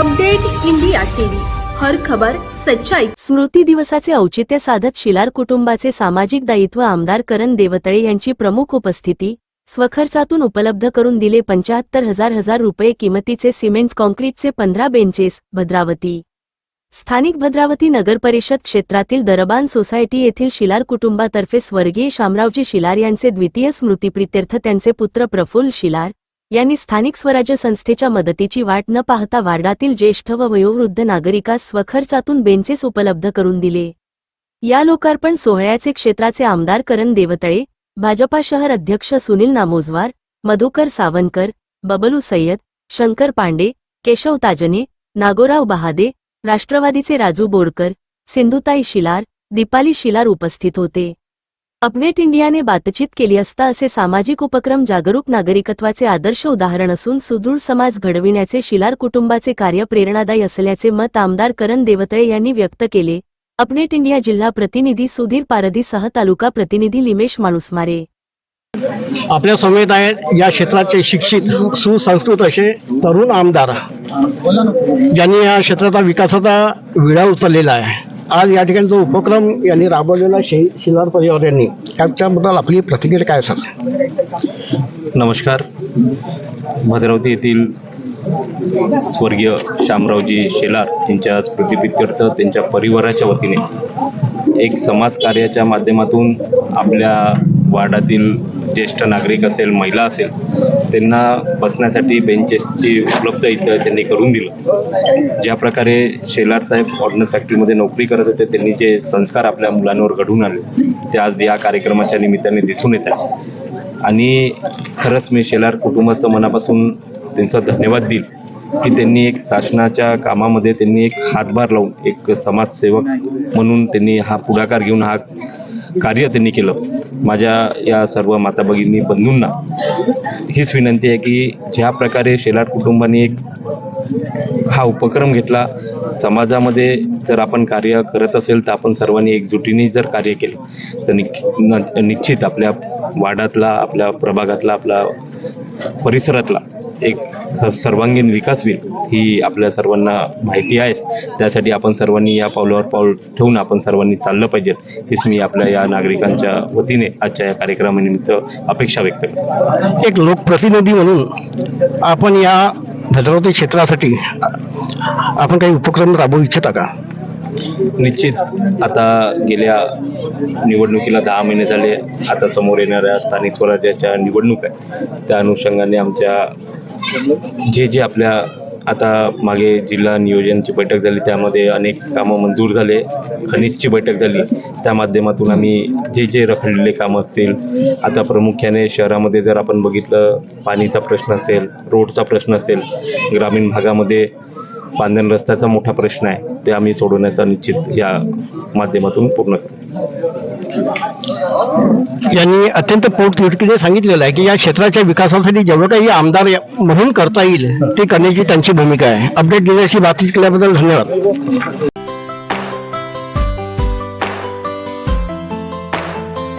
Update India TV. हर खबर सच्चाई. स्मृती दिवसाचे औचित्य साधत शिलार कुटुंबाचे सामाजिक दायित्व आमदार करण देवतळे यांची प्रमुख उपस्थिती स्वखर्चातून उपलब्ध करून दिले पंचाहत्तर हजार हजार रुपये किमतीचे सिमेंट कॉन्क्रीटचे पंधरा बेंचेस भद्रावती. स्थानिक भद्रावती नगर परिषद क्षेत्रातील दरबान सोसायटी येथील शिलार कुटुंबातर्फे स्वर्गीय शामरावजी शिलार यांचे द्वितीय स्मृतिप्रित्यर्थ त्यांचे पुत्र प्रफुल्ल शिलार यांनी स्थानिक स्वराज्य संस्थेच्या मदतीची वाट न पाहता वार्डातील ज्येष्ठ व वयोवृद्ध नागरिकास स्वखर्चातून बेंचेस उपलब्ध करून दिले. या लोकार्पण सोहळ्याचे क्षेत्राचे आमदार करण देवतळे भाजपा शहर अध्यक्ष सुनील नामोजवार मधुकर सावनकर बबलू सय्यद शंकर पांडे केशव ताजने नागोराव बहादे राष्ट्रवादीचे राजू बोरकर सिंधुताई शिलार दीपाली शिलार उपस्थित होते. अपडेट इंडियाने बातचीत केली असता असे सामाजिक उपक्रम जागरूक नागरिकत्वाचे आदर्श उदाहरण असून सुदृढ समाज घडविण्याचे शिलार कुटुंबाचे कार्य प्रेरणादायी असल्याचे मत आमदार करण देवतळे यांनी व्यक्त केले. अपडेट इंडिया जिल्हा प्रतिनिधी सुधीर पारधीसह तालुका प्रतिनिधी लिमेश माणूसमारे. आपल्या समेत आहेत या क्षेत्राचे शिक्षित सुसंस्कृत असे तरुण आमदार ज्यांनी या क्षेत्राचा विकासाचा विडा उचललेला आहे. आज या ठिकाणी जो उपक्रम यांनी राबवलेला शे शिलार परिवार यांनी त्याच्याबद्दल आपली प्रतिक्रिया काय असेल नमस्कार. भद्रावती येथील स्वर्गीय शामरावजी शेलार यांच्या स्मृतिप्रित्यर्थ त्यांच्या परिवाराच्या वतीने एक समाज कार्याच्या माध्यमातून आपल्या वार्डातील ज्येष्ठ नागरिक असेल महिला असेल त्यांना बसण्यासाठी बेंचेसची उपलब्ध इथं त्यांनी करून दिलं. ज्या प्रकारे शेलार साहेब ऑर्डनन्स फॅक्टरीमध्ये नोकरी करत होते त्यांनी जे संस्कार आपल्या मुलांवर घडून आले ते आज या कार्यक्रमाच्या निमित्ताने दिसून येत आहे आणि खरंच मी शेलार कुटुंबाचं मनापासून त्यांचा धन्यवाद देईल की त्यांनी एक शासनाच्या कामामध्ये त्यांनी एक हातभार लावून एक समाजसेवक म्हणून त्यांनी हा पुढाकार घेऊन हा कार्य त्यांनी केलं. माझ्या या सर्व माता भगिनी बंधूंना हीच विनंती आहे की ज्या प्रकारे शेलार कुटुंबाने एक हा उपक्रम घेतला समाजामध्ये जर आपण कार्य करत असेल तर आपण सर्वांनी एकजुटीने जर कार्य केले तर निक न- निश्चित आपल्या वाडातला आपल्या प्रभागातला आपला परिसरातला एक सर्वांगीण विकास होईल ही आपल्या सर्वांना माहिती आहेच त्यासाठी आपण सर्वांनी या पावलावर पाऊल ठेवून आपण सर्वांनी चाललं पाहिजे हीच मी आपल्या या नागरिकांच्या वतीने आजच्या या कार्यक्रमानिमित्त अपेक्षा व्यक्त करतो. एक लोकप्रतिनिधी म्हणून आपण या भद्रावती क्षेत्रासाठी आपण काही उपक्रम राबवू इच्छिता का? निश्चित. आता गेल्या निवडणुकीला दहा महिने झाले. आता समोर येणाऱ्या स्थानिक स्वराज्याच्या निवडणूक आहे. त्या अनुषंगाने आमच्या जे जे आपल्या आता मागे जिल्हा नियोजनची बैठक झाली त्यामध्ये अनेक कामं मंजूर झाले खनिजची बैठक झाली. त्या माध्यमातून आम्ही जे जे रखडलेले कामं असतील आता प्रामुख्याने शहरामध्ये जर आपण बघितलं पाणीचा प्रश्न असेल रोडचा प्रश्न असेल ग्रामीण भागामध्ये बांधण रस्त्याचा मोठा प्रश्न आहे ते आम्ही सोडवण्याचा निश्चित या माध्यमातून पूर्ण करू यांनी अत्यंत पोटतिडकीने सांगितलेलं आहे की या क्षेत्राच्या विकासासाठी जेवढं काही आमदार म्हणून करता येईल ते करण्याची त्यांची भूमिका आहे. अपडेट देण्याची बातचीत केल्याबद्दल धन्यवाद.